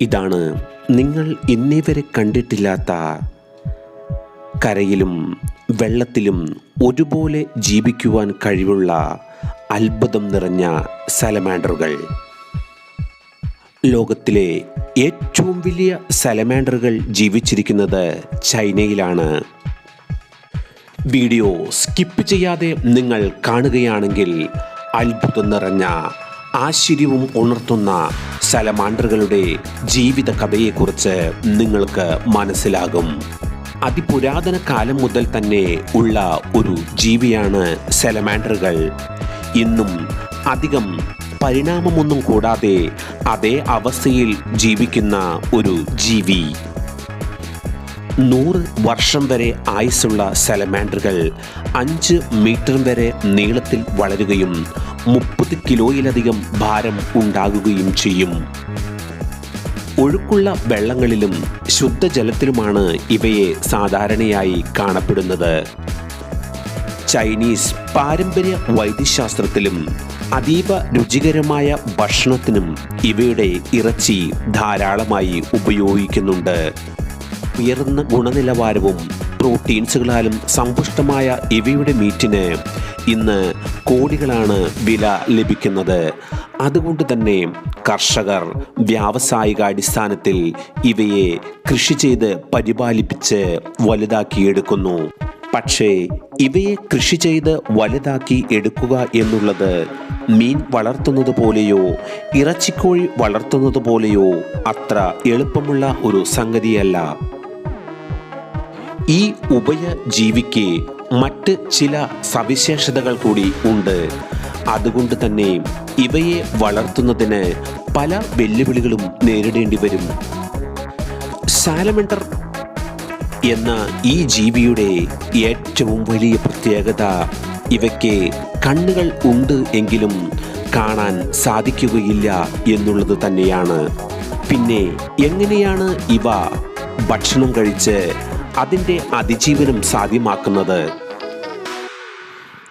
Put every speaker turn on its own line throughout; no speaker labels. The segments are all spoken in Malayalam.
ഇതാണ് നിങ്ങൾ ഇന്നേവരെ കണ്ടിട്ടില്ലാത്ത കരയിലും വെള്ളത്തിലും ഒരുപോലെ ജീവിക്കുവാൻ കഴിവുള്ള അത്ഭുതം നിറഞ്ഞ സലമാൻഡറുകൾ. ലോകത്തിലെ ഏറ്റവും വലിയ സലമാൻഡറുകൾ ജീവിച്ചിരിക്കുന്നത് ചൈനയിലാണ്. വീഡിയോ സ്കിപ്പ് ചെയ്യാതെ നിങ്ങൾ കാണുകയാണെങ്കിൽ അത്ഭുതം നിറഞ്ഞ ആശ്ചര്യവും ഉണർത്തുന്ന സലമാൻഡറുകളുടെ ജീവിത കഥയെക്കുറിച്ച് നിങ്ങൾക്ക് മനസ്സിലാകും. അതിപുരാതന കാലം മുതൽ തന്നെ ഉള്ള ഒരു ജീവിയാണ് സലമാൻഡറുകൾ ഇന്നും അധികം പരിണാമമൊന്നും കൂടാതെ അതേ അവസ്ഥയിൽ ജീവിക്കുന്ന ഒരു ജീവി. നൂറ് വർഷം വരെ ആയുസ്സുള്ള സലമാൻഡറുകൾ അഞ്ച് മീറ്റർ വരെ നീളത്തിൽ വളരുകയും മുപ്പത് കിലോയിലധികം ഭാരം ഉണ്ടാകുകയും ചെയ്യും. ഒഴുക്കുള്ള വെള്ളങ്ങളിലും ശുദ്ധജലത്തിലുമാണ് ഇവയെ സാധാരണയായി കാണപ്പെടുന്നത്. ചൈനീസ് പാരമ്പര്യ വൈദ്യശാസ്ത്രത്തിലും അതീവ രുചികരമായ ഭക്ഷണത്തിനും ഇവയുടെ ഇറച്ചി ധാരാളമായി ഉപയോഗിക്കുന്നുണ്ട്. ഉയർന്ന ഗുണനിലവാരവും പ്രോട്ടീൻസുകളാലും സമ്പുഷ്ടമായ ഇവയുടെ മീറ്റിന് ഇന്ന് കോടികളാണ് വില ലഭിക്കുന്നത്. അതുകൊണ്ട് തന്നെ കർഷകർ വ്യാവസായിക അടിസ്ഥാനത്തിൽ ഇവയെ കൃഷി ചെയ്ത് പരിപാലിപ്പിച്ച് വലുതാക്കിയെടുക്കുന്നു. പക്ഷേ ഇവയെ കൃഷി ചെയ്ത് വലുതാക്കി എടുക്കുക എന്നുള്ളത് മീൻ വളർത്തുന്നത് പോലെയോ ഇറച്ചിക്കോഴി വളർത്തുന്നത് പോലെയോ അത്ര എളുപ്പമുള്ള ഒരു സംഗതിയല്ല. ഈ ഉഭയജീവിക്ക് മറ്റ് ചില സവിശേഷതകൾ കൂടി ഉണ്ട്. അതുകൊണ്ട് തന്നെ ഇവയെ വളർത്തുന്നതിന് പല വെല്ലുവിളികളും നേരിടേണ്ടി വരും. സാലമെൻഡർ എന്ന ഈ ജീവിയുടെ ഏറ്റവും വലിയ പ്രത്യേകത ഇവയ്ക്ക് കണ്ണുകൾ ഉണ്ട് എങ്കിലും കാണാൻ സാധിക്കുകയില്ല എന്നുള്ളത് തന്നെയാണ്. പിന്നെ എങ്ങനെയാണ് ഇവ ഭക്ഷണം കഴിച്ച് അതിന്റെ അതിജീവനം സാധ്യമാക്കുന്നത്.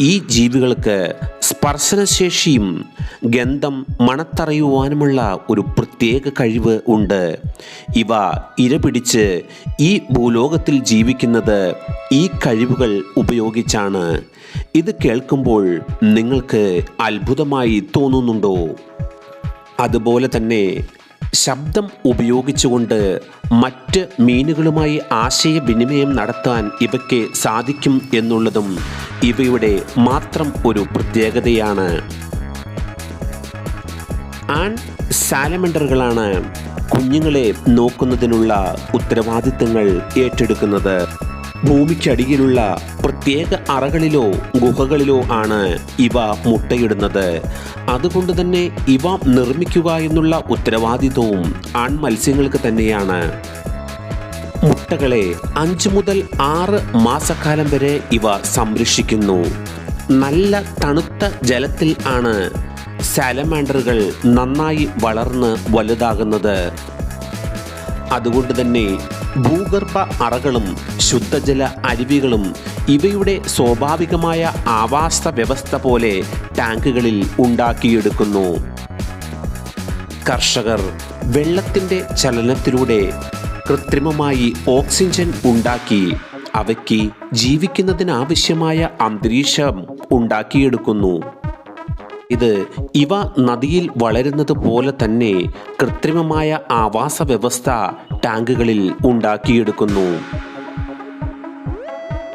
ഈ ജീവികൾക്ക് സ്പർശനശേഷിയും ഗന്ധം മണത്തറിയുവാനുമുള്ള ഒരു പ്രത്യേക കഴിവ് ഉണ്ട്. ഇവ ഇരപിടിച്ച് ഈ ഭൂലോകത്തിൽ ജീവിക്കുന്നത് ഈ കഴിവുകൾ ഉപയോഗിച്ചാണ്. ഇത് കേൾക്കുമ്പോൾ നിങ്ങൾക്ക് അത്ഭുതമായി തോന്നുന്നുണ്ടോ? അതുപോലെ തന്നെ ശബ്ദം ഉപയോഗിച്ചുകൊണ്ട് മറ്റ് മീനുകളുമായി ആശയവിനിമയം നടത്താൻ ഇവയ്ക്ക് സാധിക്കും എന്നുള്ളതും ഇവയുടെ മാത്രം ഒരു പ്രത്യേകതയാണ്. ആൺ സാലമണ്ടറുകളാണ് കുഞ്ഞുങ്ങളെ നോക്കുന്നതിനുള്ള ഉത്തരവാദിത്തങ്ങൾ ഏറ്റെടുക്കുന്നത്. ഭൂമിക്കടിയിലുള്ള പ്രത്യേക അറകളിലോ ഗുഹകളിലോ ആണ് ഇവ മുട്ടയിടുന്നത്. അതുകൊണ്ട് തന്നെ ഇവ നിർമ്മിക്കുക എന്നുള്ള ഉത്തരവാദിത്വവും ആൺ മത്സ്യങ്ങൾക്ക് തന്നെയാണ്. മുട്ടകളെ അഞ്ച് മുതൽ ആറ് മാസക്കാലം വരെ ഇവ സംരക്ഷിക്കുന്നു. നല്ല തണുത്ത ജലത്തിൽ ആണ് സാലമാൻഡറുകൾ നന്നായി വളർന്ന് വലുതാകുന്നത്. അതുകൊണ്ട് തന്നെ ഭൂഗർഭ അറകളും ശുദ്ധജല അരുവികളും ഇവയുടെ സ്വാഭാവികമായ ആവാസ വ്യവസ്ഥ പോലെ ടാങ്കുകളിൽ ഉണ്ടാക്കിയെടുക്കുന്നു. കർഷകർ വെള്ളത്തിന്റെ ചലനത്തിലൂടെ കൃത്രിമമായി ഓക്സിജൻ ഉണ്ടാക്കി അവയ്ക്ക് ജീവിക്കുന്നതിനാവശ്യമായ അന്തരീക്ഷം ഉണ്ടാക്കിയെടുക്കുന്നു. ഇത് ഇവ നദിയിൽ വളരുന്നത് പോലെ തന്നെ കൃത്രിമമായ ആവാസ വ്യവസ്ഥ ടാങ്കുകളിൽ ഉണ്ടാക്കിയെടുക്കുന്നു.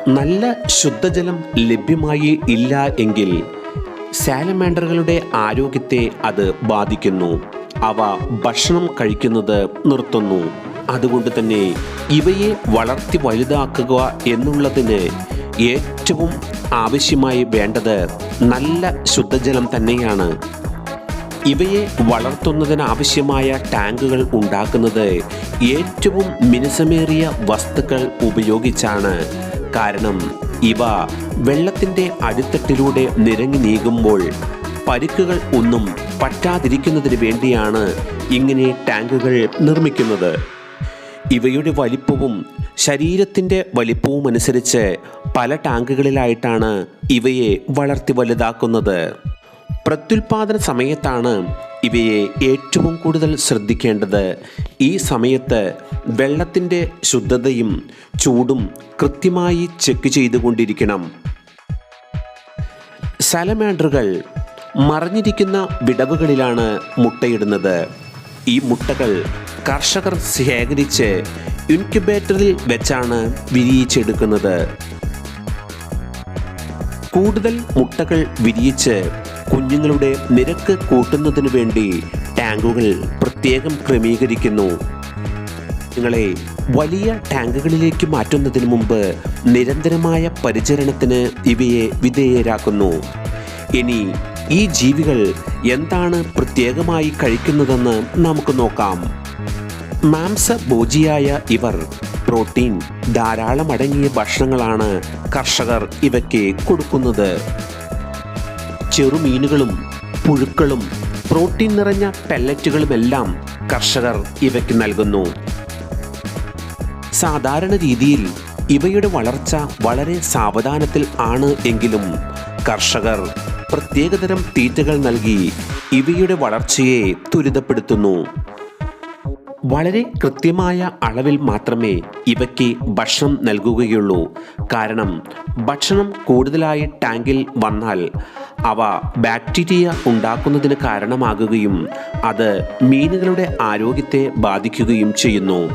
നല്ല ശുദ്ധജലം ലഭ്യമായി ഇല്ല എങ്കിൽ സാലമാൻഡറുകളുടെ ആരോഗ്യത്തെ അത് ബാധിക്കുന്നു. അവ ഭക്ഷണം കഴിക്കുന്നത് നിർത്തുന്നു. അതുകൊണ്ട് തന്നെ ഇവയെ വളർത്തി വലുതാക്കുക എന്നുള്ളതിന് ഏറ്റവും ആവശ്യമായി വേണ്ടത് നല്ല ശുദ്ധജലം തന്നെയാണ്. ഇവയെ വളർത്തുന്നതിന് ആവശ്യമായ ടാങ്കുകൾ ഉണ്ടാക്കുന്നത് ഏറ്റവും മിനുസമേറിയ വസ്തുക്കൾ ഉപയോഗിച്ചാണ്. കാരണം ഇവ വെള്ളത്തിന്റെ അടിത്തട്ടിലൂടെ നിരങ്ങി നീങ്ങുമ്പോൾ പരിക്കുകൾ ഒന്നും പറ്റാതിരിക്കുന്നതിന് വേണ്ടിയാണ് ഇങ്ങനെ ടാങ്കുകൾ നിർമ്മിക്കുന്നത്. ഇവയുടെ വലിപ്പവും ശരീരത്തിന്റെ വലിപ്പവും അനുസരിച്ച് പല ടാങ്കുകളിലായിട്ടാണ് ഇവയെ വളർത്തി വലുതാക്കുന്നത്. പ്രത്യുൽപാദന സമയത്താണ് ഇവയെ ഏറ്റവും കൂടുതൽ ശ്രദ്ധിക്കേണ്ടത്. ഈ സമയത്ത് വെള്ളത്തിന്റെ ശുദ്ധതയും ചൂടും കൃത്യമായി ചെക്ക് ചെയ്തുകൊണ്ടിരിക്കണം. സാലമാൻഡറുകൾ മറിഞ്ഞിരിക്കുന്ന വിടവുകളിലാണ് മുട്ടയിടുന്നത്. ഈ മുട്ടകൾ കർഷകർ ശേഖരിച്ച് ഇൻക്യുബേറ്ററിൽ വെച്ചാണ് വിരിയിച്ചെടുക്കുന്നത്. കൂടുതൽ മുട്ടകൾ വിരിയിച്ച് കുഞ്ഞുങ്ങളുടെ നിരക്ക് കൂട്ടുന്നതിന് വേണ്ടി ടാങ്കുകൾ പ്രത്യേകം ക്രമീകരിക്കുന്നു. നിങ്ങളെ വലിയ ടാങ്കുകളിലേക്ക് മാറ്റുന്നതിന് മുമ്പ് നിരന്തരമായ പരിചരണത്തിന് ഇവയെ വിധേയരാക്കുന്നു. ഇനി ഈ ജീവികൾ എന്താണ് പ്രത്യേകമായി കഴിക്കുന്നതെന്ന് നമുക്ക് നോക്കാം. മാംസഭോജിയായ ഇവർ പ്രോട്ടീൻ ധാരാളം അടങ്ങിയ ഭക്ഷണങ്ങളാണ് കർഷകർ ഇവയ്ക്ക് കൊടുക്കുന്നത്. ചെറുമീനുകളും പുഴുക്കളും പ്രോട്ടീൻ നിറഞ്ഞ പെല്ലറ്റുകളുമെല്ലാം കർഷകർ ഇവയ്ക്ക് നൽകുന്നു. സാധാരണ രീതിയിൽ ഇവയുടെ വളർച്ച വളരെ സാവധാനത്തിൽ ആണ് എങ്കിലും കർഷകർ പ്രത്യേകതരം തീറ്റകൾ നൽകി ഇവയുടെ വളർച്ചയെ ത്വരിതപ്പെടുത്തുന്നു. വളരെ കൃത്യമായ അളവിൽ മാത്രമേ ഇവയ്ക്ക് ഭക്ഷണം നൽകുകയുള്ളൂ. കാരണം ഭക്ഷണം കൂടുതലായി ടാങ്കിൽ വന്നാൽ അവ ബാക്ടീരിയ ഉണ്ടാക്കുന്നതിന് കാരണമാകുകയും അത് മീനുകളുടെ ആരോഗ്യത്തെ ബാധിക്കുകയും ചെയ്യുന്നു.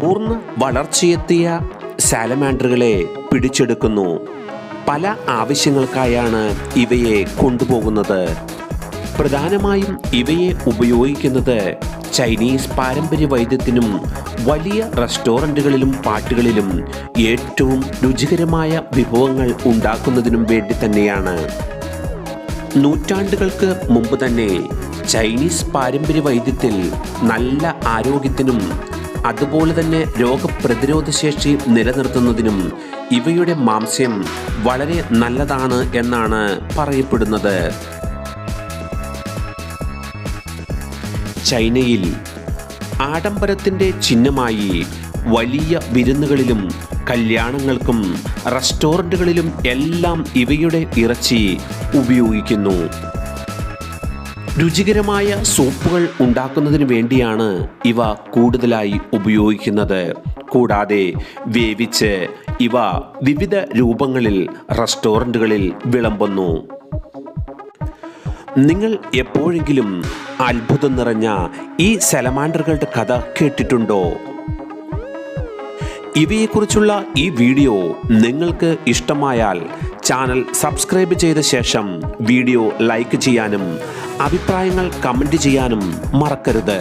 പൂർണ വളർച്ചയെത്തിയ സാലമാൻഡറുകളെ പിടിച്ചെടുക്കുന്നു. പല ആവശ്യങ്ങൾക്കായാണ് ഇവയെ കൊണ്ടുപോകുന്നത്. പ്രധാനമായും ഇവയെ ഉപയോഗിക്കുന്നത് ചൈനീസ് പാരമ്പര്യ വൈദ്യത്തിനും വലിയ റെസ്റ്റോറന്റുകളിലും പാട്ടുകളിലും ഏറ്റവും രുചികരമായ വിഭവങ്ങൾ ഉണ്ടാക്കുന്നതിനും വേണ്ടി തന്നെയാണ്. നൂറ്റാണ്ടുകൾക്ക് മുമ്പ് തന്നെ ചൈനീസ് പാരമ്പര്യ വൈദ്യത്തിൽ നല്ല ആരോഗ്യത്തിനും അതുപോലെ തന്നെ രോഗപ്രതിരോധ ശേഷി നിലനിർത്തുന്നതിനും ഇവയുടെ മാംസ്യം വളരെ നല്ലതാണ് എന്നാണ് പറയപ്പെടുന്നത്. ചൈനയിൽ ആഡംബരത്തിന്റെ ചിഹ്നമായി വലിയ വിരുന്നുകളിലും കല്യാണങ്ങൾക്കും റെസ്റ്റോറന്റുകളിലും എല്ലാം ഇവയുടെ ഇറച്ചി ഉപയോഗിക്കുന്നു. രുചികരമായ സൂപ്പുകൾ ഉണ്ടാക്കുന്നതിന് വേണ്ടിയാണ് ഇവ കൂടുതലായി ഉപയോഗിക്കുന്നത്. കൂടാതെ വേവിച്ച് ഇവ വിവിധ രൂപങ്ങളിൽ റെസ്റ്റോറന്റുകളിൽ വിളമ്പുന്നു. നിങ്ങൾ എപ്പോഴെങ്കിലും അത്ഭുതം നിറഞ്ഞ ഈ സലമാൻഡറുകളുടെ കഥ കേട്ടിട്ടുണ്ടോ? ഇവയെക്കുറിച്ചുള്ള ഈ വീഡിയോ നിങ്ങൾക്ക് ഇഷ്ടമായാൽ ചാനൽ സബ്സ്ക്രൈബ് ചെയ്ത ശേഷം വീഡിയോ ലൈക്ക് ചെയ്യാനും അഭിപ്രായങ്ങൾ കമന്റ് ചെയ്യാനും മറക്കരുത്.